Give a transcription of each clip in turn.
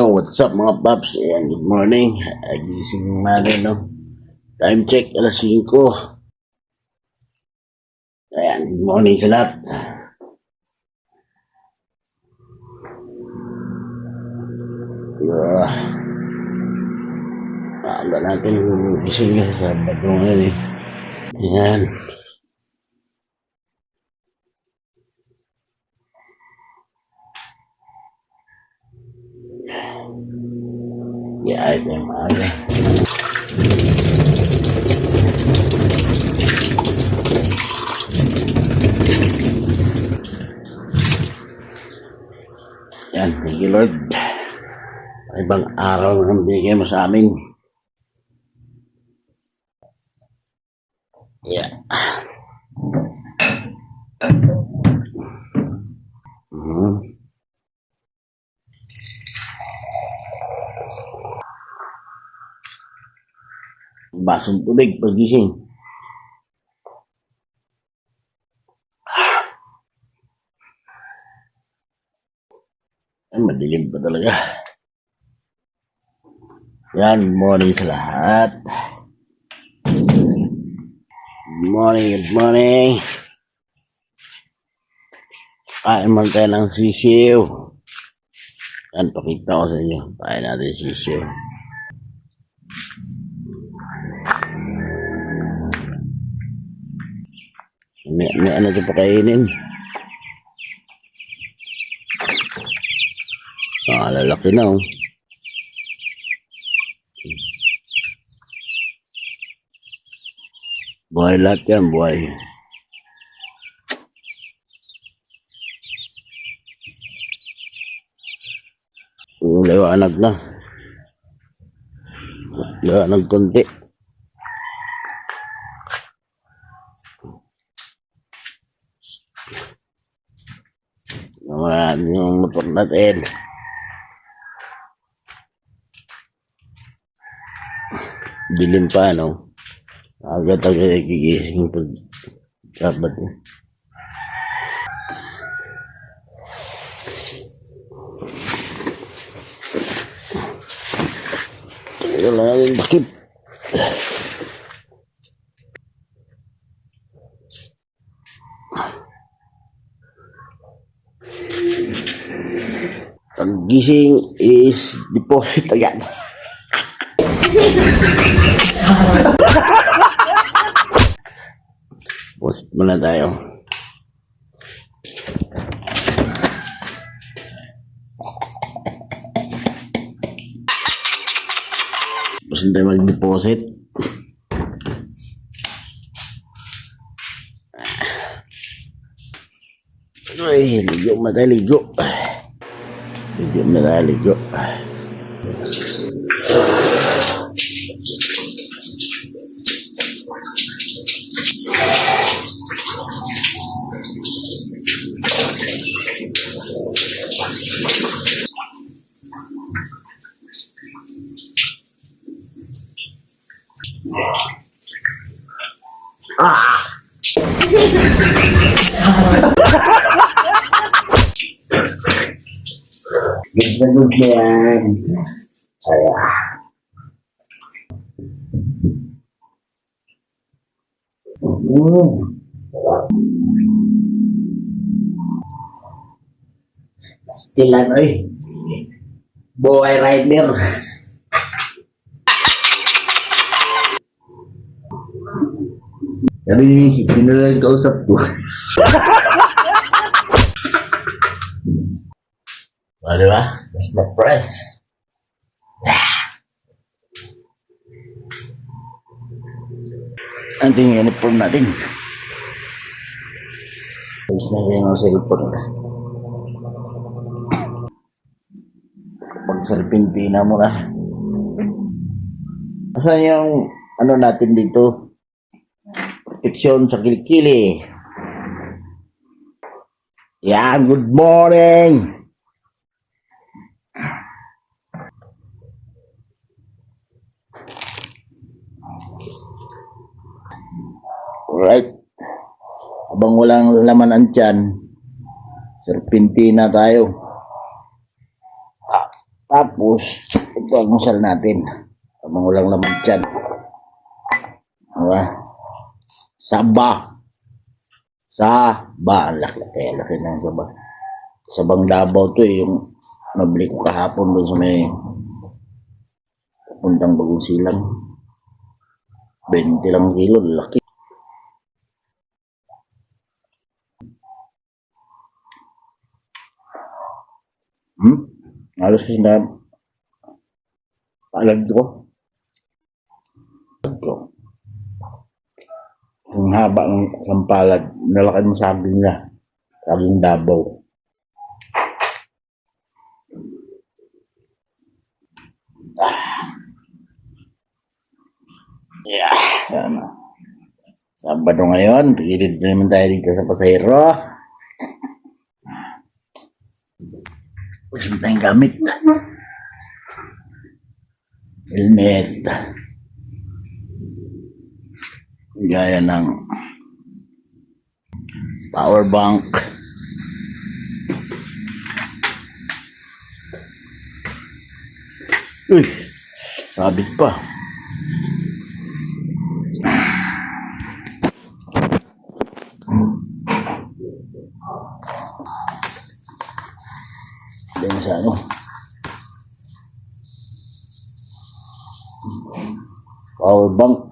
Yo, what's up mga paps? Ayan, good morning. Ay, gising umaga, no? Time check, alas 5. Ayan, good morning sa lahat. Yeah. Maaga natin gising na sa bago ngayon eh. Ayan. Yeah, ay, may maaga. Yan, thank you Lord. Ibang araw ang bigay mo sa amin. Yeah. Basong tubig pagising. Ay, madilim pa talaga. Yan, morning sa lahat. Morning, good morning. Kain man tayo ng sisiw. Yan, pakita ko sa inyo. Kain natin sisiw. May, may ano ito pakainin. Ah, lalaki na oh. Buhay lahat yan, buhay. Liwanag na. Liwanag konti. Motor natin. Dilim pa, no? Agad agad gigising pag mo. Ito lang yung bakit. Pag gising is deposit agad. Post muna tayo. Gusto tayo mag-deposit. Ay, ligo mo tayo, mo tayo, Good na yan. Kaya. Mm. Still ano eh. Boy rider. Sabi ni Mrs. sino lang kausap ko? O, di ba? Mas na-press. Ang tingin uniform natin. Ayos na rin ang cellphone. Pag sarpintina mo na. Asan yung ano natin dito? Proteksyon sa kilikili. Yan, good morning! Alright. Habang walang laman ang tiyan, serpentina tayo. Ah, Tapos, ito ang musal natin. Habang walang laman dyan. Diba? Saba. Saba. Ang laki. Kaya laki ng saba. Sabang Davao to eh. Yung nabili ko kahapon doon sa may puntang bagong silang. 20 lang kilo. Laki. Hmm? Halos kasi na paalag ko. Ko. Ang haba ng sampalad, nalakad mo sa akin niya. Saging Davao. Yeah. Sana. Sabado ngayon, tigilid na naman tayo dito sa Pasayro. Gusto mo tayong gamit. Helmet. Gaya ng power bank. Uy, sabit pa. Yan sa ano. Power bank.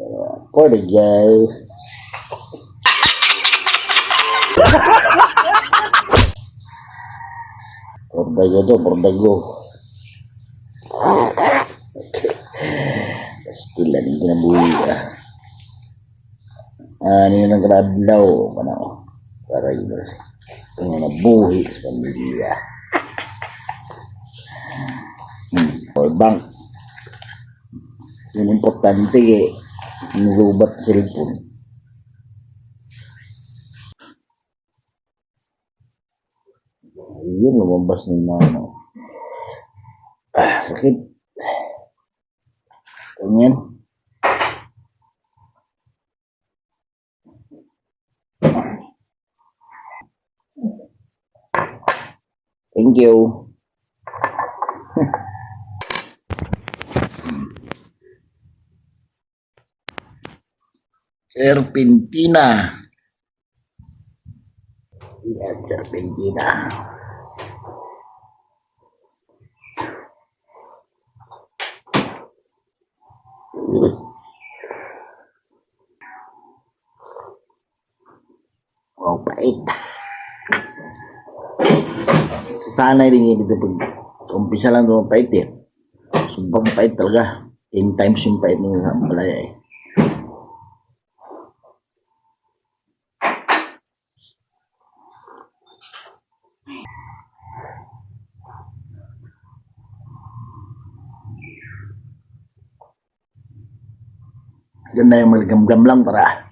Uh, for the guys. Pordago to, pordago. Pastilan yung kinabuhi ka. Ano yun ang kadadlaw. Ano? Para yun. Kung nabuhi sa pamilya. Hmm, power bank. Yung importante eh, nilubat sa cellphone. Ayun, lumabas ng mga ano. Ah, sakit. Ganyan. Thank you. Serpentina. Yan, serpentina. Oh, pait. Sanay rin yun dito pag sa umpisa lang ito pait eh. Sobrang pait talaga. 10 times yung pait ng palaya eh. Yan na yung malagamgam lang para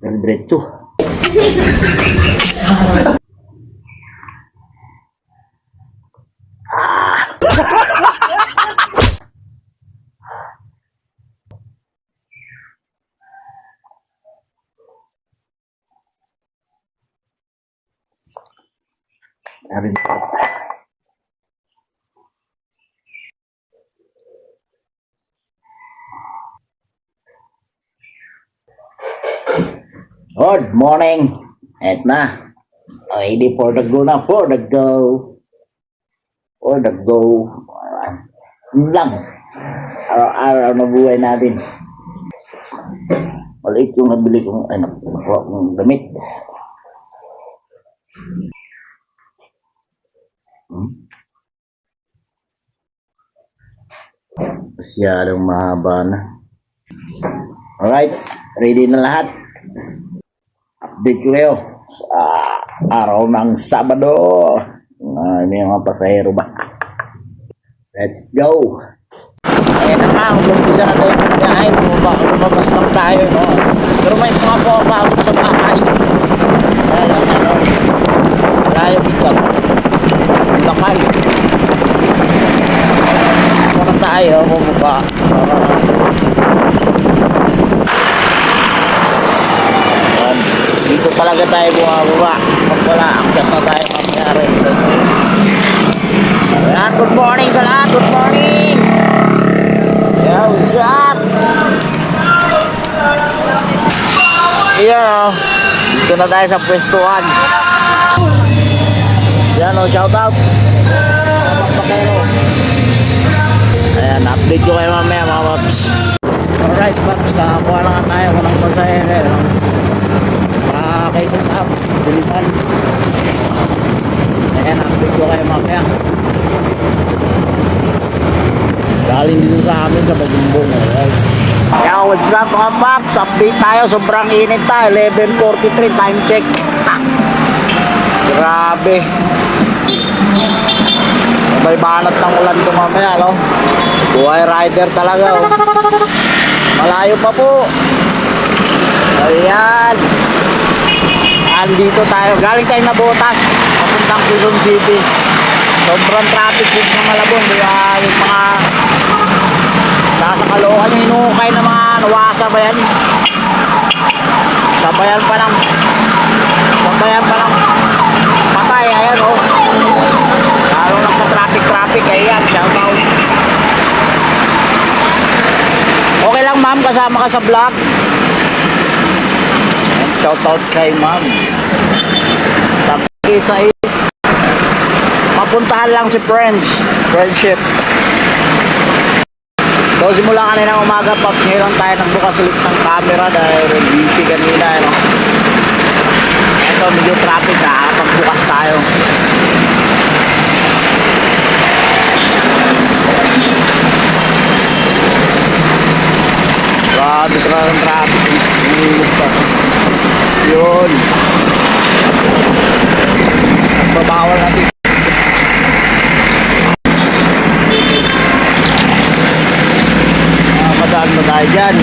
diretso. Sabi ko. Good morning. Et na. Ready for the go na. For the go. For the go. Yun lang. Araw-araw na buhay natin. Maliit yung nabili kong, ay, nakuha kong damit. Hmm? Masyadong mahaba na. Alright, ready na lahat. Kayo sa araw ng Sabado. Uh, may mga pasahero ba? Let's go! Ayan na nga, umpisa na tayo magkain. Bumaba, lumabas lang tayo, no? Pero may mga pumapagod sa bahay. Kaya lang, ano, layo dito. Lakay. Muna tayo, bumaba. Yan. Dito talaga tayo bumababa. Pag wala, akyat na tayo mamaya rin. Yan, good morning sa lahat. Good morning. Yeah, what's up? Iyan o. Dito na tayo sa pwestuhan. Yan o, shout out. Ayan, update ko kayo mamaya mga paps. Alright paps, nakakuha na nga tayo kung ng pasahero. Ah, kay Sasap, Dilipan. Ayan, update ko kayo mamaya. Galing dito sa amin sa Bagumbong. Alright. Yo, what's up mga paps? Update tayo. Sobrang init tayo. 11.43 time check. Ha! Grabe. May banat ng ulan ko mamaya, no? Buhay rider talaga, oh. Malayo pa po. Ayan. Andito tayo. Galing tayo na botas. Papuntang Quezon City. Sobrang traffic dito sa Malabon. Kaya yung mga nasa kalookan yung hinukay ng mga nawasa ba yan? Sabayan pa ng sabayan pa ng patay. Ayan, oh. Lalo lang sa traffic-traffic. Ayan, shout out. Okay lang ma'am, kasama ka sa vlog. Shout out kay ma'am. Tapos sa Mapuntahan lang si Friends, friendship. So simula kanina umaga, Pops, ngayon tayo nagbukas ulit ng camera dahil busy kanina. Ano? Ito, medyo traffic ha, pagbukas tayo. Grabe ang traffic. Nililip pa. Yun. Babawal natin. Ah, madaan na tayo dyan.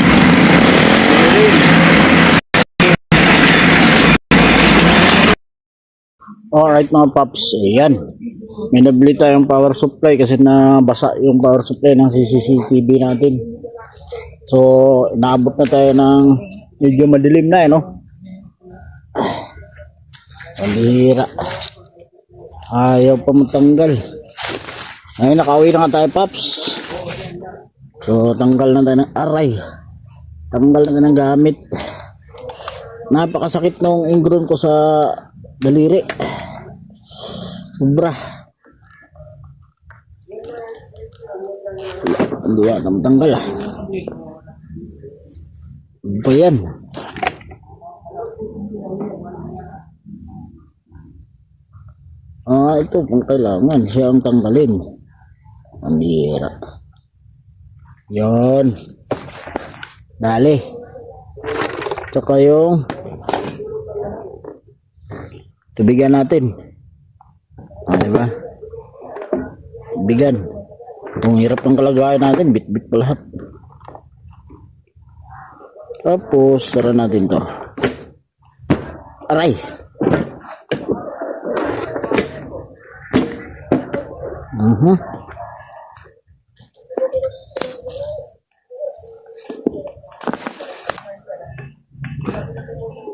Alright mga paps, ayan. May nabili tayong power supply kasi nabasa yung power supply ng CCTV natin. So, naabot na tayo ng medyo madilim na eh, no? Ang hira. Ayaw pa matanggal. Ngayon, nakauwi na nga tayo, Paps. So, tanggal na tayo ng aray. Tanggal na tayo ng gamit. Napakasakit nung ingron ko sa daliri. Sobra. Hindi yan, matanggal ah. Ano ba yan? Ah, ito kung kailangan siya ang tanggalin. Ang bihira. Yon. Dali. Tsaka yung tubigan natin. Ah, diba? Tubigan. Kung hirap ng kalagayan natin, bit-bit pa lahat. Tapos, sara natin to. Aray! Mhm.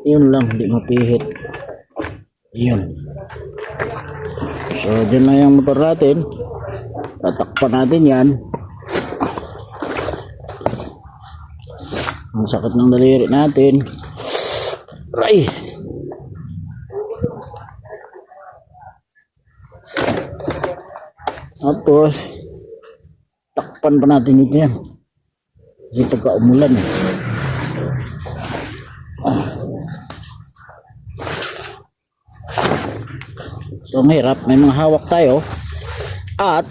Yun lang, hindi mapihit. Yun. So, dyan na yung motor natin. Tatakpan natin yan. Ang sakit ng daliri natin. Aray! Tapos, takpan pa natin ito yan. Kasi pagka umulan eh. Ah. So, ang hirap. May mga hawak tayo. At,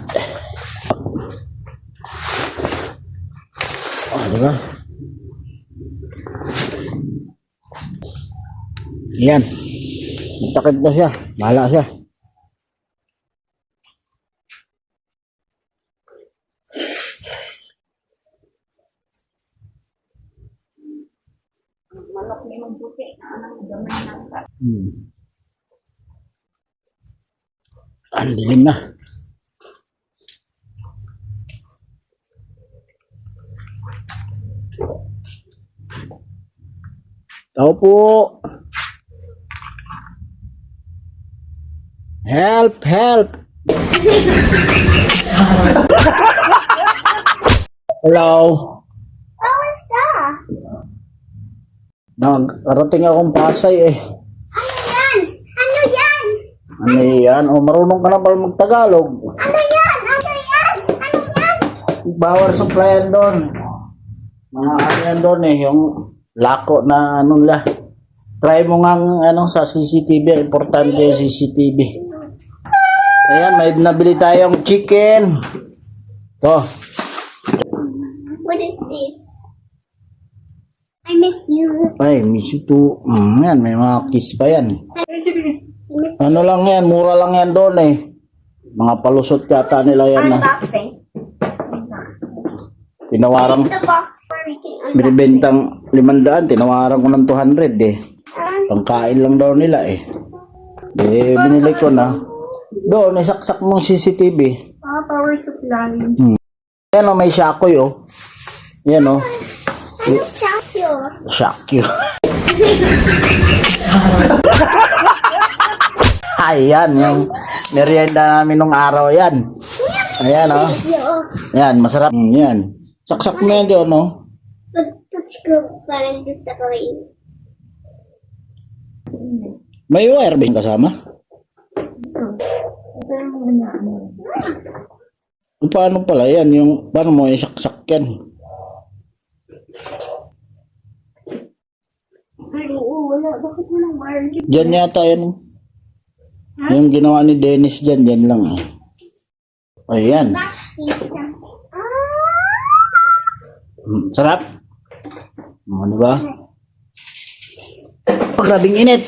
ah, diba? Yan. Takip na siya. Bahala siya. Hmm. Ang dilim na. Tao po. Help, help. Hello. Kamusta? Nagarating akong Pasay eh. Ano yan? O marunong ka na pala magtagalog. Ano yan? Ano yan? Ano yan? Power supply yan doon. Mga ano yan doon eh, yung lako na ano nila. Try mo nga ano sa CCTV, importante yung CCTV. Ayan, may nabili tayong chicken. To, What is this? I miss you. ay, miss you too. Mm, yan, may mga kiss pa yan. Miss Ano lang yan, mura lang yan doon eh. Mga palusot yata nila yan na. unboxing. Tinawaran, binibentang 500, tinawaran ko ng 200 eh. Pangkain lang daw nila eh. Eh, binili ko na. Doon, isaksak mong CCTV. Ah, power supply. Yan o, may shakoy oh. Yan o, ano Shakyo? shakyo. Ayan, yung merienda namin nung araw yan. Ayan o. Yo. Yan, masarap. Mm, yan. Saksak mo yan doon, ko, parang gusto ko yun. May wire ba yung kasama? Paano pala yan? Yung, paano mo isaksak yan? Oo, wala. Bakit walang wire? Diyan yata yan. Yung ginawa ni Dennis dyan, dyan lang. eh. Ayan. Sarap. O, di ba? Oh, grabing init.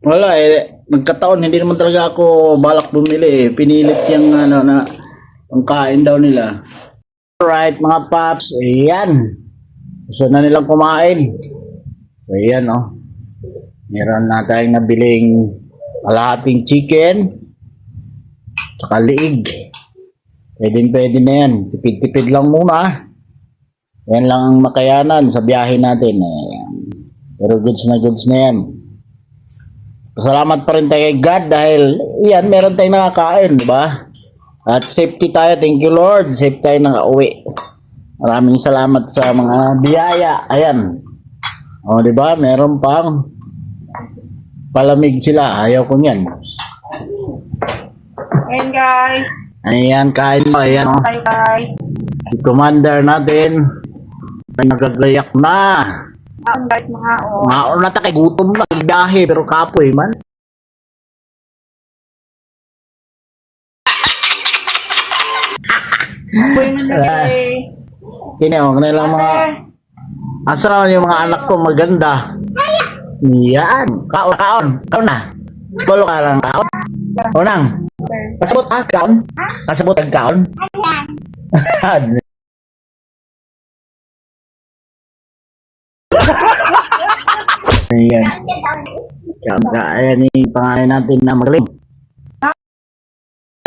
Wala eh. Nagkataon, hindi naman talaga ako balak bumili eh. Pinilit yung ano na ang kain daw nila. Alright mga paps, ayan. Gusto na nilang kumain. So ayan oh. Meron na tayong nabiling kalahating chicken. Tsaka liig. Pwede pwede na yan. Tipid-tipid lang muna. Yan lang ang makayanan sa biyahe natin. Ayan. Pero goods na goods na yan. Salamat pa rin tayo kay God dahil yan, meron tayong nakakain, di ba? At safety tayo. Thank you Lord. Safe tayo nakauwi. Maraming salamat sa mga biyaya. Ayan. O, di ba? Meron pang palamig sila. Ayaw ko niyan. Ayan, guys. Ayan, kain mo. Ayan, oh. Tayo, guys. Si commander natin. Ay nagagayak na. Ayan, guys, mga o. Maon na ta kay gutom na. Biyahe, pero kapoy man. Apoy na nagay. Kini, oh, kanila lang mga... Asa naman yung mga anak ko maganda. Yan. Kaon, kaon. Kaon na. Bolo ka lang kaon. Unang. Kasabot ka, kaon. Kasabot ang kaon. Ayan. Kaya ayan yung pangalan natin na magaling.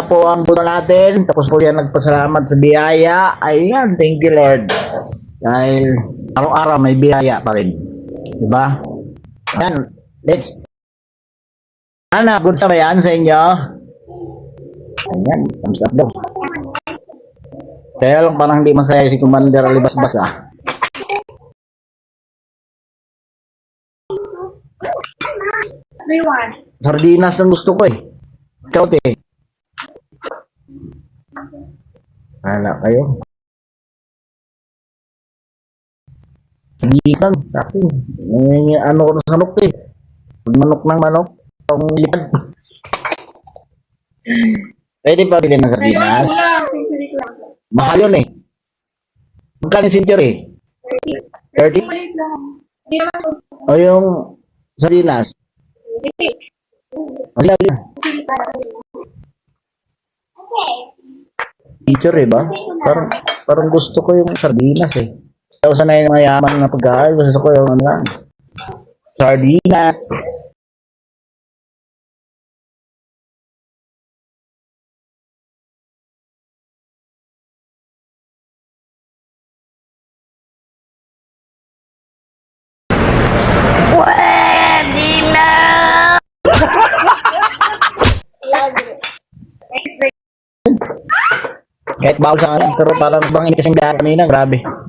po ang buto natin. Tapos po yan nagpasalamat sa biyaya. Ayan, thank you Lord. Dahil araw-araw may biyaya pa rin. Diba? Ayan, let's Ana, good sa ba yan sa inyo? Ayan, thumbs up daw. Kaya lang parang hindi masaya si Commander Alibasbas ah. Sardinas ang gusto ko eh. Ikaw, te. Hala kayo. Sardinas lang, sa akin. Eh, ano ko sa manok eh. Manok ng manok, ang lipad. Pwede pa bilhin ng May sardinas. Mahal yun eh. Magkano yung? 30? Lang. Hindi naman ito. O yung sardinas? Hindi. Mahal yun. Teacher eh ba? Parang, parang gusto ko yung sardinas eh. Pero sanay na mayaman na pagkain. Gusto ko yung ano lang. Sardinas. Kahit bawal sa akin, pero parang bang ini kasing daan kanina, grabe.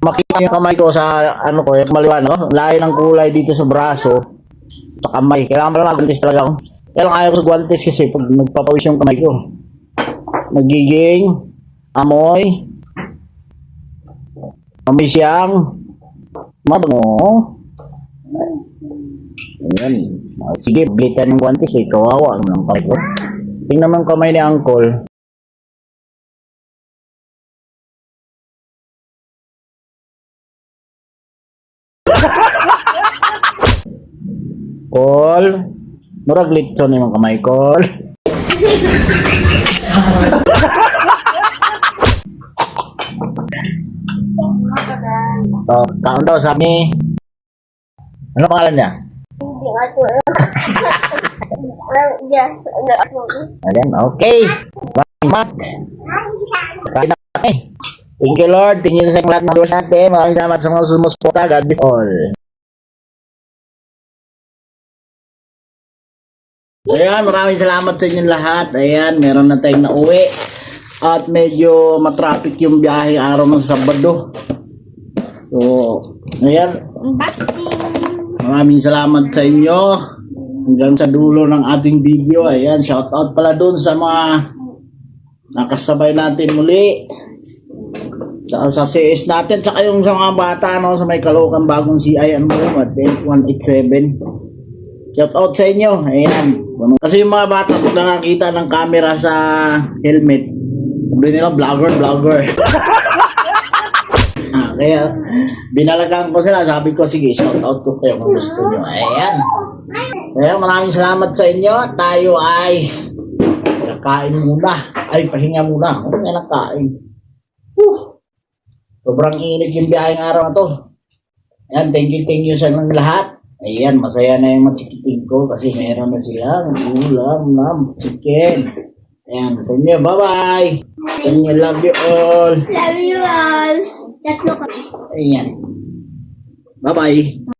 Makita yung kamay ko sa, ano ko, yung maliwan, no? Layo ng kulay dito sa braso, sa kamay. Kailangan pala nagwantis talaga ako. Lang ayaw ko sa guwantes kasi pag nagpapawis yung kamay ko. Nagiging amoy, amoy siyang mabango. Ayan. Sige, blitan ng guwantes eh. Kawawa naman kamay ko. Tingnan mo ang kamay ni Uncle. Call. Murag litso ni mga kamay call. Oh, kaon daw sabi. Ano pangalan niya? Ano. Ayan, okay. Mat. Kami. Thank you Lord. Thank you sa lahat ng viewers natin. Maraming salamat sa mga sumusuporta. God bless all. Ayan, maraming salamat sa inyong lahat. Ayan, meron na tayong nauwi. At medyo matraffic yung biyahe araw ng Sabado. So, ayan, Maraming salamat sa inyo. Hanggang sa dulo ng ating video. Ayan, shout out pala dun sa mga nakasabay natin muli. Sa, sa CS natin, tsaka yung sa mga bata no, sa may Caloocan bagong CI, ano ba yun, what, 187. Shout out sa inyo. Ayan. Kasi yung mga bata pag nakakita ng camera sa helmet, sabi nila vlogger, vlogger. Ah, kaya binalagaan ko sila, sabi ko sige, shout out ko kayo kung gusto nyo. Ayan. Kaya maraming salamat sa inyo. Tayo ay nakain muna. Ay, pahinga muna. Ano nga nakain? Whew. Sobrang init yung biyaheng araw na to. Ayan, thank you, thank you sa mga lahat. Ayan, masaya na yung mga chikiting ko kasi meron na sila ng ulam na chicken. Ayan, sa inyo, bye-bye. Sa inyo, love you all. Love you all. Tatlo ka. Ayan. Bye-bye.